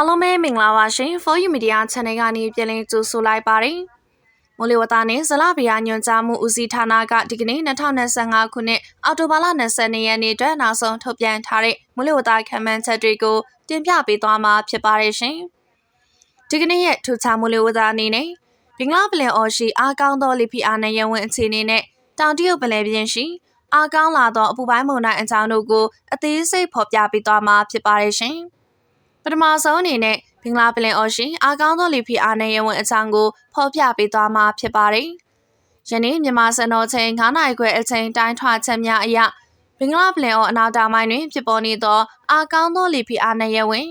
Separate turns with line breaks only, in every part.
အားလုံးပဲမင်္ဂလာပါရှင် For You Media Channel ကနေပြန်လည်ကြိုဆိုလိုက်ပါတယ်။မိုးလေဝသနဲ့ဇလဗေယညွှန်ကြားမှုဦးစီးဌာနကဒီကနေ့2025ခုနှစ်အောက်တိုဘာလ22ရက်နေ့အတွက်နောက်ဆုံးထုတ်ပြန်ထားတဲ့မိုးလေဝသခန့်မှန်းချက်တွေကိုတင်ပြပေးသွားမှာဖြစ်ပါတယ်ရှင်။ဒီကနေ့ရဲ့ထူခြားမိုးလေဝသအနေနဲ့ဘင်္ဂလားပလင်အော်ရှိအားကောင်းသောလေဖိအားနဲ့ရဝင်အခြေအနေနဲ့တောင်တရုတ်ပလယ်ပြင်ရှိအားကောင်းလာသောအပူပိုင်းမုန်တိုင်းအကြောင်းတို့ကိုအသေးစိတ်ဖော်ပြပေးသွားမှာဖြစ်ပါတယ်ရှင်။ ပထမဆုံးအနေနဲ့ဘင်္ဂလားပလင်အော်ရှင်အားကောင်းသောလီဖီအားနဲ့ရဝင်အချောင်းကိုဖော်ပြပေးသွားမှာဖြစ်ပါတယ်။ယနေ့မြန်မာစံတော်ချိန်9နာရီခွဲအချိန်တိုင်းထွာချက်များအရဘင်္ဂလားပလင်အော်အနောက်တောင်ပိုင်းတွင်ဖြစ်ပေါ်နေသောအားကောင်းသောလီဖီအားနဲ့ရဝင်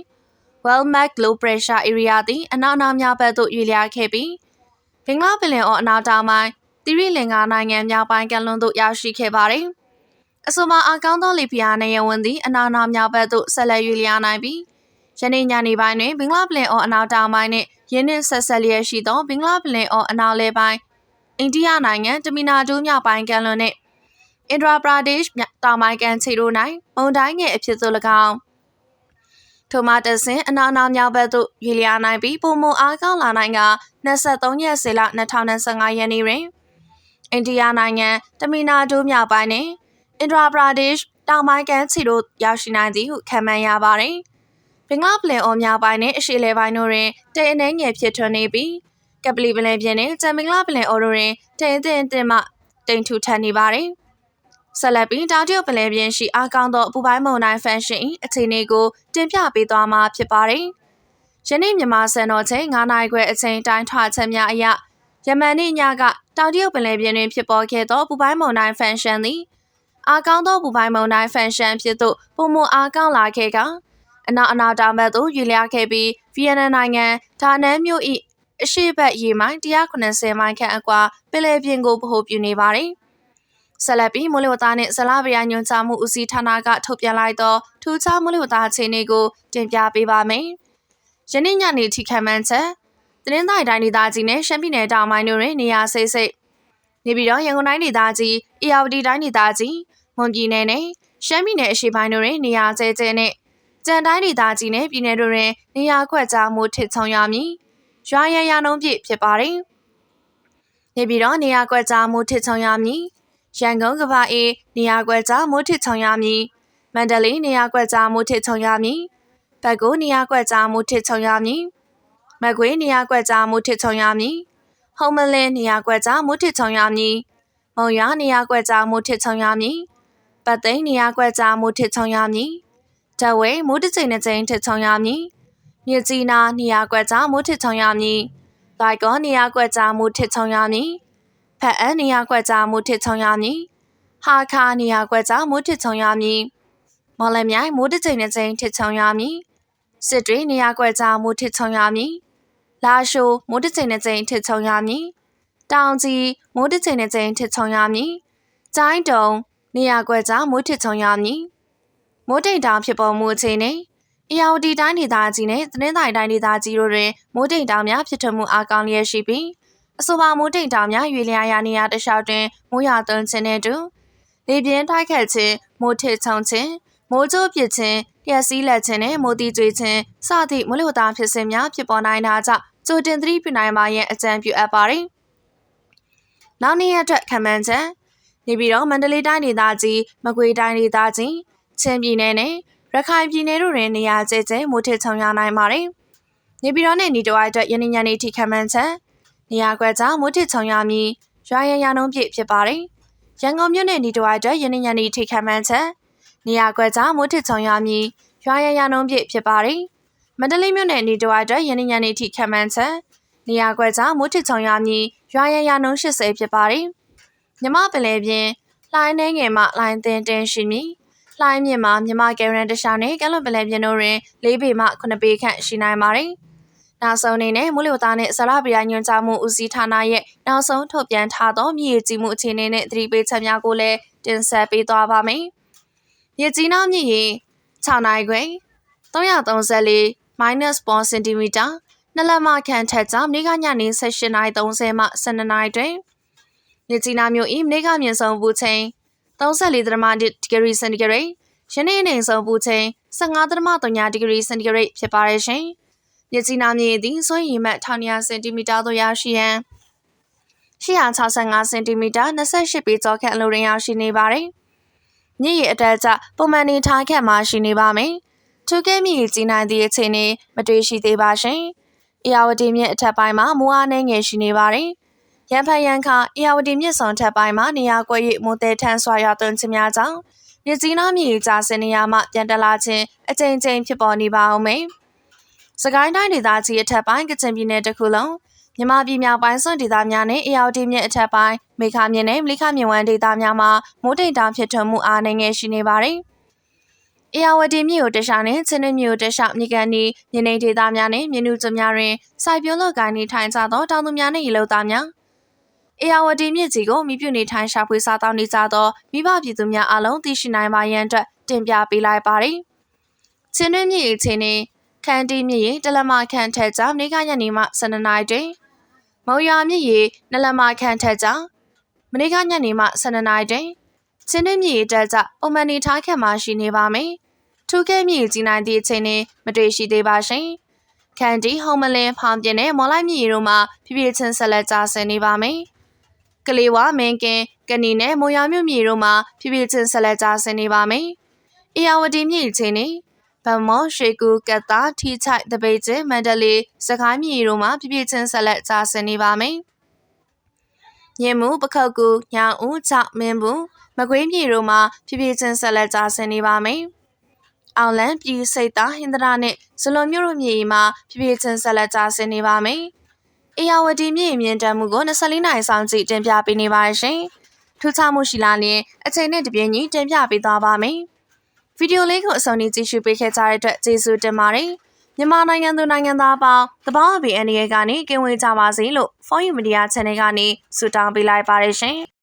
Well Mac Low Pressure Area သည်အနောက်နောက်မြောက်ဘက်သို့ရွေ့လျားခဲ့ပြီးဘင်္ဂလားပင်လယ်အော်အနောက်တောင်ပိုင်းတိရိလင်္ကာနိုင်ငံမြောက်ပိုင်းကလွန်သို့ရောက်ရှိခဲ့ပါတယ်။အဆိုပါအကောင်းသောလီဖီယာနဲ့ရဝန်သည်အနောက်နောက်မြောက်ဘက်သို့ဆက်လက်ရွေ့လျားနိုင်ပြီး ယနေ့ညနေပိုင်းတွင်ဘင်္ဂလားပလင်အော်အနောက်တောင်ပိုင်းနှင့်ရင်းနှင်းဆက်ဆက်လျက်ရှိသောဘင်္ဂလားပလင်အော်အနောက်လေပိုင်းအိန္ဒိယနိုင်ငံတမီနာဒူးမြောက်ပိုင်းကလွန်နှင့်အင်ဒရာပရာဒေ့ရှ်တောင်ပိုင်းကန်ချီတို့၌မုန်တိုင်းငယ်အဖြစ်သို့၎င်းထိုမှတဆင်အနောက်နောက်မြောက်ဘက်သို့ရွေလျားနိုင်ပြီးပုံမအားကောင်းလာနိုင်က23ရက်စေလ2025ရက်နေ့တွင်အိန္ဒိယနိုင်ငံတမီနာဒူးမြောက်ပိုင်းနှင့်အင်ဒရာပရာဒေ့ရှ်တောင်ပိုင်းကန်ချီတို့ရောက်ရှိနိုင်သည်ဟုခန့်မှန်းရပါသည်။ ဘင်္ဂလားပလင်အော်မြောက်ပိုင်းနဲ့အရှေ့လယ်ပိုင်းတို့တွင်တိမ်အနှဲငယ်ဖြစ်ထွန်းနေပြီးကပလီပလင်ပြင်နဲ့ဂျမ်ဘင်္ဂလားပလင်အော်တို့တွင်တိမ်အထင်တင်မှတိမ်ထူထပ်နေပါတယ်။ဆက်လက်ပြီးတောင်တရုတ်ပလင်ပြင်ရှိအားကောင်းသောအပူပိုင်းမုန်တိုင်းဖန်ရှင်အခြေအနေကိုတင်ပြပေးသွားမှာဖြစ်ပါတယ်။ယနေ့မြန်မာစံတော်ချိန်9နာရီခွဲအချိန်တိုင်းထွာချက်များအရယမန်နေ့ညကတောင်တရုတ်ပလင်ပြင်တွင်ဖြစ်ပေါ်ခဲ့သောပူပိုင်းမုန်တိုင်းဖန်ရှင်သည်အားကောင်းသောပူပိုင်းမုန်တိုင်းဖန်ရှင်ဖြစ်သို့ပုံမအားကောင်းလာခဲ့က အနောက်အနောက်တောင်ဘက်သို့ရွေ့လျားခဲ့ပြီးဗီယက်နမ်နိုင်ငံဒါနန်မြို့၏အရှိတ်ဘက်ရေမိုင်190မိုင်ခန့်အကွာပင်လယ်ပြင်ကိုဗဟိုပြုနေပါတယ်။ဆက်လက်ပြီးမိုးလေဝသနှင့်ဇလဗေယညွှန်ကြားမှုဦးစီးဌာနကထုတ်ပြန်လိုက်သောထူးခြားမိုးလေဝသအခြေအနေကိုတင်ပြပေးပါမယ်။ယနေ့ညနေထိခံမှန်းချက်တင်းတိုင်းတိုင်းဒေသကြီးနဲ့ရှမ်းပြည်နယ်တောင်ပိုင်းတို့တွင်နေရာစိတ်စိတ်နေပြည်တော်ရန်ကုန်တိုင်းဒေသကြီးအေရဝတီတိုင်းဒေသကြီးမွန်ပြည်နယ်နဲ့ရှမ်းပြည်နယ်အရှေ့ပိုင်းတို့တွင်နေရာကျဲကျဲနဲ့ ကြံတိုင်းဒေသကြီးနဲ့ပြည်내တို့တွင်နေရာခွက်ကြားမှုထစ်ချုံရမည်။ရွာရန်ရနှုံးပြည့်ဖြစ်ပါတယ်။နေပြည်တော်နေရာခွက်ကြားမှုထစ်ချုံရမည်။ရန်ကုန်ကဘာအေးနေရာခွက်ကြားမှုထစ်ချုံရမည်။မန္တလေးနေရာခွက်ကြားမှုထစ်ချုံရမည်။ဘက်ကိုနေရာခွက်ကြားမှုထစ်ချုံရမည်။မကွေးနေရာခွက်ကြားမှုထစ်ချုံရမည်။ဟုံမလင်းနေရာခွက်ကြားမှုထစ်ချုံရမည်။မုံရွာနေရာခွက်ကြားမှုထစ်ချုံရမည်။ပတ်သိန်းနေရာခွက်ကြားမှုထစ်ချုံရမည်။ ဓာတ်ဝဲမိုးတစ်ချိန်တစ်ချိန်ထစ်ချုံရမည်မြစ်ကြီးနားနေရာကွက်ကြားမိုးထစ်ချုံရမည်လိုက်ကောနေရာကွက်ကြားမိုးထစ်ချုံရမည်ဖက်အန်နေရာကွက်ကြားမိုးထစ်ချုံရမည်ဟာခါနေရာကွက်ကြားမိုးထစ်ချုံရမည်မော်လမြိုင်မိုးတစ်ချိန်တစ်ချိန်ထစ်ချုံရမည်စစ်တွေနေရာကွက်ကြားမိုးထစ်ချုံရမည်လာရှိုးမိုးတစ်ချိန်တစ်ချိန်ထစ်ချုံရမည်တောင်ကြီးမိုးတစ်ချိန်တစ်ချိန်ထစ်ချုံရမည်ကျိုင်းတုံနေရာကွက်ကြားမိုးထစ်ချုံရမည် မိုးတိမ်တောင်ဖြစ်ပေါ်မှုအခြေအနေအရာဝတီတိုင်းဒေသကြီးနဲ့သတင်းတိုင်းတိုင်းဒေသကြီးတို့တွင်မိုးတိမ်တောင်များဖြစ်ထွန်းမှုအားကောင်းလျက်ရှိပြီးအဆိုပါမိုးတိမ်တောင်များရွေလျားရာနေရာတလျှောက်တွင်မိုးရွာသွန်းခြင်းနဲ့တူလေပြင်းတိုက်ခတ်ခြင်းမိုးထစ်ချုံခြင်းမိုးကြိုးပစ်ခြင်းလျှက်စီးလက်ခြင်းနဲ့မိုးတီးကျွေးခြင်းစသည့်မိုးလေဝသဖြစ်စဉ်များဖြစ်ပေါ်နိုင်တာကြောင့်ကြိုတင်သတိပြုနိုင်ပါရန်အကြံပြုအပ်ပါတယ်။နောက်နေ့ရက်အတွက်ခံမှန်းချက်နေပြီးတော့မန္တလေးတိုင်းဒေသကြီးမကွေးတိုင်းဒေသကြီး ချင်းပြည်နယ်နဲ့ရခိုင်ပြည်နယ်တို့တွင်နေရာကျကျမိုးထစ်ချုံရနိုင်ပါတယ်။နေပြည်တော်နဲ့ညီတော်အတွက်ယနေ့ညနေထိခံမှန်းချက်နေရာကွက်ကြောင့်မိုးထစ်ချုံရမည်ရွာရန်ရနှုံးပြည့်ဖြစ်ပါတယ်။ရန်ကုန်မြို့နယ်ညီတော်အတွက်ယနေ့ညနေထိခံမှန်းချက်နေရာကွက်ကြောင့်မိုးထစ်ချုံရမည်ရွာရန်ရနှုံးပြည့်ဖြစ်ပါတယ်။မန္တလေးမြို့နယ်ညီတော်အတွက်ယနေ့ညနေထိခံမှန်းချက်နေရာကွက်ကြောင့်မိုးထစ်ချုံရမည်ရွာရန်ရနှုံး80ဖြစ်ပါတယ်။မြမပင်လေပြင်လိုင်းနှဲငယ်မှလိုင်းတင်တင်ရှိမည် လှိုင်းမြင့်မှာမြမကယ်ရန်တခြားနဲ့ကလွန်ပလဲပြင်းတို့တွင်၄ပေမှ9ပေခန့်ရှိနိုင်ပါတယ်။နောက်ဆုံးအနေနဲ့မိုးလေဝသနဲ့ဇလပရိယညွှန်ကြားမှုဦးစီးဌာနရဲ့နောက်ဆုံးထုတ်ပြန်ထားသောမြေကြီးမှုအခြေအနေနဲ့သတိပေးချက်များကိုလည်းတင်ဆက်ပေးသွားပါမယ်။မြေကြီးနှောင်းမြင့်ရေ6နိုင်ခွင်334 1 cm နလမခန့်ထက်ကြောင့်မိကညနေ18:30မှ12:00နာရီတွင်မြေကြီးနားမြို့၏မိကမြင့်ဆုံးဘူးချိန် 34.1ဒီဂရီစင်တီဂရိတ်ယနေ့အနေဆုံးပူချိန်15.3ဒီဂရီစင်တီဂရိတ်ဖြစ်ပါတယ်ရှင်မြစ်ကြီးနားမြေသည်စွန့်ရည်မှတ်1200စင်တီမီတာသို့ရောက်ရှိရန်165စင်တီမီတာ28ပေကျော်ခန့်အလိုတွင်ရောက်ရှိနေပါတယ်။မြစ်ရည်အတက်ကျပုံမှန်နေထားခန့်မှရှိနေပါမယ်။ထူးကဲမြစ်ရည်ကြီးနိုင်သည့်အခြေအနေမတွေ့ရှိသေးပါရှင်။အေယာဝတီမြစ်အထက်ပိုင်းမှာမူအားနှဲငယ်ရှိနေပါတယ်။ ရန်ဖန်ရန်ခအေယာဝတီမြစ်ဆောင်ထက်ပိုင်းမှာနေရာကွက်၍မိုးတဲထန်းစွာရွာသွန်းခြင်းများကြောင့်မြစ်ကြီးနားမြစ်ရေးကျဆင်းနေရမှပြန်တက်လာခြင်းအကြိမ်ကြိမ်ဖြစ်ပေါ်နေပါအောင်မယ်။စကိုင်းတိုင်းဒေသကြီးအထက်ပိုင်းကချင်ပြည်နယ်တစ်ခုလုံးမြန်မာပြည်မြောက်ပိုင်းစွန့်ဒေသများနဲ့အေယာဝတီမြစ်အထက်ပိုင်းမေခမြစ်နဲ့မလိခမြစ်ဝမ်းဒေသများမှာမိုးတိမ်တောင်ဖြစ်ထွန်းမှုအားနည်းငယ်ရှိနေပါတယ်။အေယာဝတီမြစ်ကိုတခြားနဲ့ချင်းတွင်းမြစ်ကိုတခြားမြေကန်ဒီမြေနေဒေသများနဲ့မြေနုကျများတွင်စိုက်ပျိုးလုပ်ကိုင်နေထိုင်ကြသောတောင်သူများနှင့်ရေလုပ်သားများ အေယာဝတီမြစ်ကြီးကိုမိပြုနေထိုင်ရှာဖွေစားတောင်းနေကြသောမိဘပြည်သူများအားလုံးသိရှိနိုင်ပါရန်အတွက်တင်ပြပေးလိုက်ပါတယ်။ချင်းတွင်းမြစ်ရေချင်းနဲ့ခန်းတီမြစ်ရေတလမခန့်ထက်ကြောင့်နေကညနေမှ12နာရီတွင်မုံရွာမြစ်ရေနလမခန့်ထက်ကြောင့်မနေ့ကညနေမှ12နာရီတွင်ချင်းတွင်းမြစ်ရေတက်ကြပုံမှန်နေထားခန့်မှရှိနေပါမယ်။ထူးကဲမြစ်ကြီးနိုင်သည့်အချိန်နဲ့မတွေ့ရှိသေးပါရှင်။ခန်တီဟုံမလင်းဖောင်ပြင်းနဲ့မော်လိုက်မြည်တို့မှာပြပြချင်းဆက်လက်ကြာဆင်းနေပါမယ်။ ကလေးဝမင်းကင်ကနီနဲ့မိုရမြို့မြေတို့မှာပြပြချင်းဆက်လက်ကြာဆင်းနေပါမယ်။အေယာဝတီမြည်ချင်းနဲ့ဗမောရွှေကူကတ်တာထီချိုက်တပိတ်ကျင်းမန္တလေးစကိုင်းမြေတို့မှာပြပြချင်းဆက်လက်ကြာဆင်းနေပါမယ်။ညင်မှုပခောက်ကူညောင်ဦးချမင်းဘူးမကွေးမြေတို့မှာပြပြချင်းဆက်လက်ကြာဆင်းနေပါမယ်။အောင်လန်ပြည်စိတ်သားဟင်္ဒရာနဲ့ဇလွန်မြို့တို့မြေမှာပြပြချင်းဆက်လက်ကြာဆင်းနေပါမယ်။ အေယာဝတီမြေမြင့်တမ်းမှုကို24နိုင်ဆောင်ကြည့်တင်ပြပေးနေပါရှင်။ထူးခြားမှုရှိလာရင်အချိန်နဲ့တပြေးညီတင်ပြပေးသွားပါမယ်။ဗီဒီယိုလေးကိုအဆုံးထိကြည့်ရှုပေးခဲ့ကြတဲ့အတွက်ကျေးဇူးတင်ပါတယ်။မြန်မာနိုင်ငံသူနိုင်ငံသားပေါင်းတပေါင်းအပင်အနေနဲ့ကနေကင်ဝေးကြပါစေလို့ For You Media Channel ကနေဆုတောင်းပေးလိုက်ပါတယ်ရှင်။